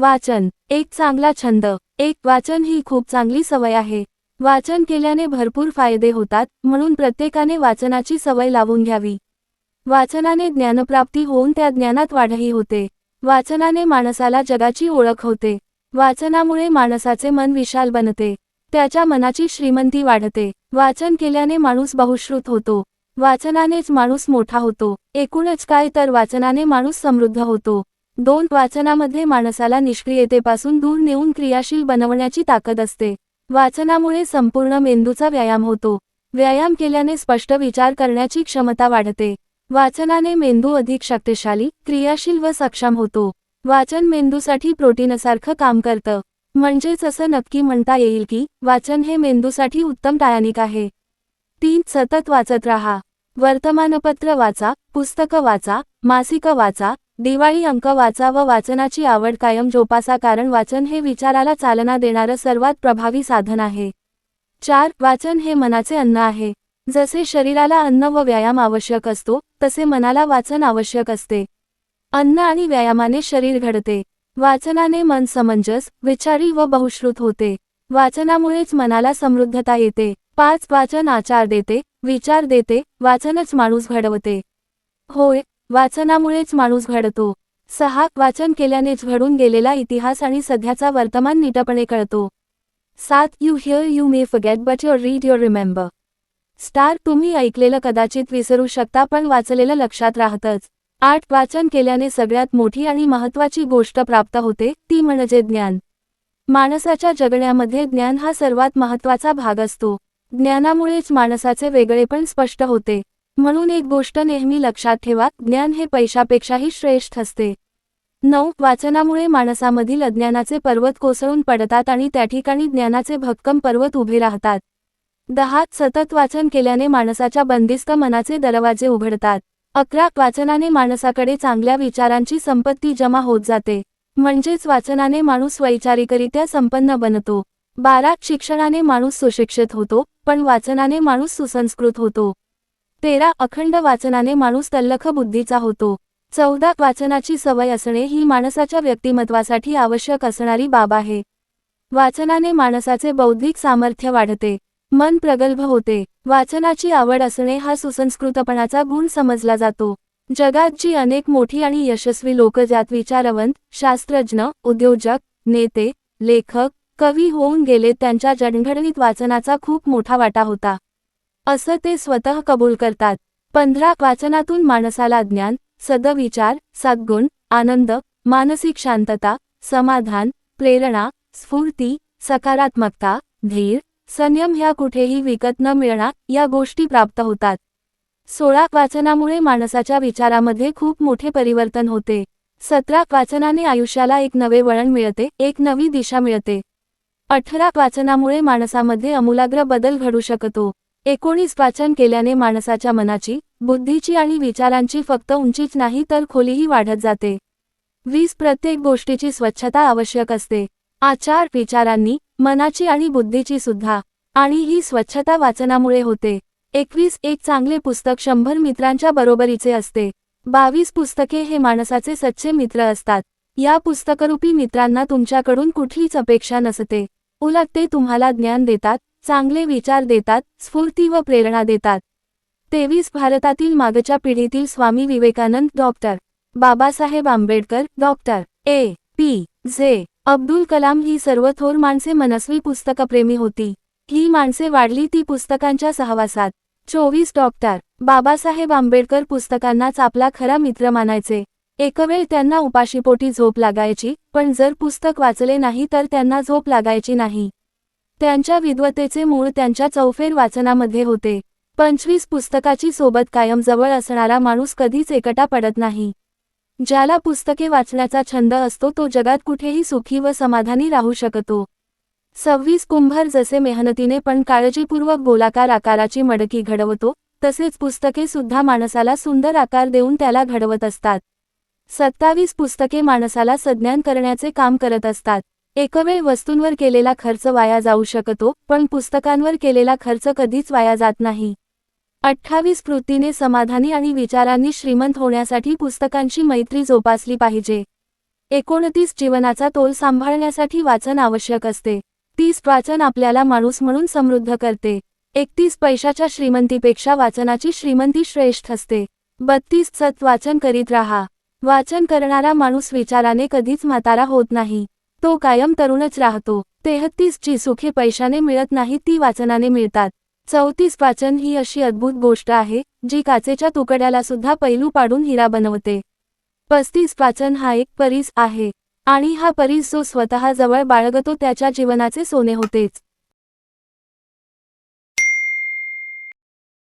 वाचन एक चांगला छंद. एक वाचन ही खूप चांगली सवय आहे. वाचन केल्याने भरपूर फायदे होतात म्हणून प्रत्येकाने वाचनाची सवय लावून घ्यावी. वाचनाने ज्ञानप्राप्ती होऊन त्या ज्ञानात वाढही होते. वाचनाने माणसाला जगाची ओळख होते. वाचनामुळे माणसाचे मन विशाल बनते. त्याच्या मनाची श्रीमंती वाढते. वाचन केल्याने माणूस बहुश्रुत होतो. वाचनानेच माणूस मोठा होतो. एकूणच काय तर वाचनाने माणूस समृद्ध होतो. दोन वाचनामध्ये माणसाला निष्क्रियतेपासून दूर नेऊन क्रियाशील बनवण्याची ताकद असते. वाचनामुळे संपूर्ण मेंदूचा व्यायाम होतो. व्यायाम केल्याने स्पष्ट विचार करण्याची क्षमता वाढते. वाचनाने मेंदू अधिक शक्तिशाली क्रियाशील व सक्षम होतो. वाचन मेंदूसाठी प्रोटीनसारखं काम करतं. म्हणजेच असं नक्की म्हणता येईल की वाचन हे मेंदूसाठी उत्तम टायानिक आहे. तीन सतत वाचत राहा. वर्तमानपत्र वाचा पुस्तकं वाचा मासिक वाचा दिवाळी अंक वाचा व वाचनाची आवड कायम जोपासा कारण वाचन हे विचाराला चालना देणारं सर्वात प्रभावी साधन आहे. चार वाचन हे मनाचे अन्न आहे. जसे शरीराला अन्न व व्यायाम आवश्यक असतो तसे मनाला वाचन आवश्यक असते. अन्न आणि व्यायामाने शरीर घडते. वाचनाने मन समंजस विचारी व बहुश्रुत होते. वाचनामुळेच मनाला समृद्धता येते. पाच वाचन आचार देते विचार देते वाचनच माणूस घडवते. होय वाचनामुळेच माणूस घडतो. सहा वाचन केल्यानेच घडून गेलेला इतिहास आणि सध्याचा वर्तमान नीटपणे कळतो. सात you hear you may forget but your read your remember star तुम्ही ऐकलेलं कदाचित विसरू शकता पण वाचलेलं लक्षात राहतच. आठ वाचन केल्याने सगळ्यात मोठी आणि महत्वाची गोष्ट प्राप्त होते ती म्हणजे ज्ञान. माणसाच्या जगण्यामध्ये ज्ञान हा सर्वात महत्त्वाचा भाग असतो. ज्ञानामुळेच माणसाचे वेगळेपण स्पष्ट होते. म्हणून एक गोष्ट नेहमी लक्षात ठेवा ज्ञान हे पैशापेक्षाही श्रेष्ठ असते. नऊ वाचनामुळे माणसामधील अज्ञानाचे पर्वत कोसळून पडतात आणि त्या ठिकाणी ज्ञानाचे भक्कम पर्वत उभे राहतात. दहा सतत वाचन केल्याने माणसाच्या बंदिस्त मनाचे दरवाजे उघडतात. अकरा वाचनाने माणसाकडे चांगल्या विचारांची संपत्ती जमा होत जाते. म्हणजेच वाचनाने माणूस वैचारिकरित्या संपन्न बनतो. बारा शिक्षणाने माणूस सुशिक्षित होतो पण वाचनाने माणूस सुसंस्कृत होतो. तेरा अखंड वाचनाने माणूस तल्लख बुद्धीचा होतो. चौदा वाचनाची सवय असणे ही माणसाच्या व्यक्तिमत्वासाठी आवश्यक असणारी बाब आहे. वाचनाने माणसाचे बौद्धिक सामर्थ्य वाढते. मन प्रगल्भ होते. वाचनाची आवड असणे हा सुसंस्कृतपणाचा गुण समजला जातो. जगात जी अनेक मोठी आणि यशस्वी लोक ज्यात विचारवंत शास्त्रज्ञ उद्योजक नेते लेखक कवी होऊन गेले त्यांच्या जडणघडणीत वाचनाचा खूप मोठा वाटा होता. असं ते स्वतः कबूल करतात. पंधरा वाचनातून माणसाला ज्ञान सदविचार सद्गुण आनंद मानसिक शांतता समाधान प्रेरणा स्फूर्ती सकारात्मकता धीर संयम ह्या कुठेही विकत न मिळणार या गोष्टी प्राप्त होतात. सोळा वाचनामुळे माणसाच्या विचारामध्ये खूप मोठे परिवर्तन होते. सतरा वाचनाने आयुष्याला एक नवे वळण मिळते एक नवी दिशा मिळते. अठरा वाचनामुळे माणसामध्ये अमूलाग्र बदल घडू शकतो. एकोणीस वाचन केल्याने माणसाच्या मनाची बुद्धीची आणि विचारांची फक्त उंचीच नाही तर खोलीही वाढत जाते. वीस प्रत्येक गोष्टीची स्वच्छता आवश्यक असते. आचार विचारांनी मनाची आणि बुद्धीची सुद्धा. आणि ही स्वच्छता वाचनामुळे होते. एकवीस एक चांगले पुस्तक शंभर मित्रांच्या बरोबरीचे असते. बावीस पुस्तके हे माणसाचे सच्चे मित्र असतात. या पुस्तकरूपी मित्रांना तुमच्याकडून कुठलीच अपेक्षा नसते. उलट ते तुम्हाला ज्ञान देतात चांगले विचार देतात स्फूर्ती व प्रेरणा देतात. तेवीस भारतातील मागच्या पिढीतील Swami Vivekananda doctor. Babasaheb Ambedkar doctor. A. P. J. Abdul Kalam ही सर्व थोर माणसे मनस्वी पुस्तकप्रेमी होती. ही माणसे वाढली ती पुस्तकांच्या सहवासात. चोवीस डॉक्टर. बाबासाहेब आंबेडकर पुस्तकांनाच आपला खरा मित्र मानायचे. एकवेळ त्यांना उपाशीपोटी झोप लागायची पण जर पुस्तक वाचले नाही तर त्यांना झोप लागायची नाही. त्यांच्या विद्वतेचे मूळ त्यांच्या चौफेर वाचनामध्ये होते. पंचवीस पुस्तकाची सोबत कायम जवळ असणारा माणूस कधीच एकटा पडत नाही. ज्याला पुस्तके वाचण्याचा छंद असतो तो जगात कुठेही सुखी व समाधानी राहू शकतो. सव्वीस कुंभार जसे मेहनतीने पण काळजीपूर्वक गोलाकार आकाराची मडकी घडवतो तसेच पुस्तके सुद्धा माणसाला सुंदर आकार देऊन त्याला घडवत असतात. सत्तावीस पुस्तके माणसाला सज्ञान करण्याचे काम करत असतात. एकवेळ वस्तूंवर केलेला खर्च वाया जाऊ शकतो पण पुस्तकांवर केलेला खर्च कधीच वाया जात नाही. अठ्ठावीस कृतीने समाधानी आणि विचारांनी श्रीमंत होण्यासाठी पुस्तकांची मैत्री जोपासली पाहिजे. एकोणतीस जीवनाचा तोल सांभाळण्यासाठी वाचन आवश्यक असते. तीस वाचन आपल्याला माणूस म्हणून समृद्ध करते. एकतीस पैशाच्या श्रीमंतीपेक्षा वाचनाची श्रीमंती श्रेष्ठ असते. बत्तीस सत वाचन करीत राहा. वाचन करणारा माणूस विचाराने कधीच म्हातारा होत नाही. तो कायम तरुणच राहतो. तेहत्तीस जी सुखे पैशाने मिळत नाही ती वाचनाने मिळतात. चौतीस वाचन ही अशी अद्भुत गोष्ट आहे जी काचेच्या तुकड्याला सुद्धा पैलू पाडून हिरा बनवते. पस्तीस वाचन हा एक परीस आहे. आणि हा परीस जो स्वतः जवळ बाळगतो त्याच्या जीवनाचे सोने होतेच.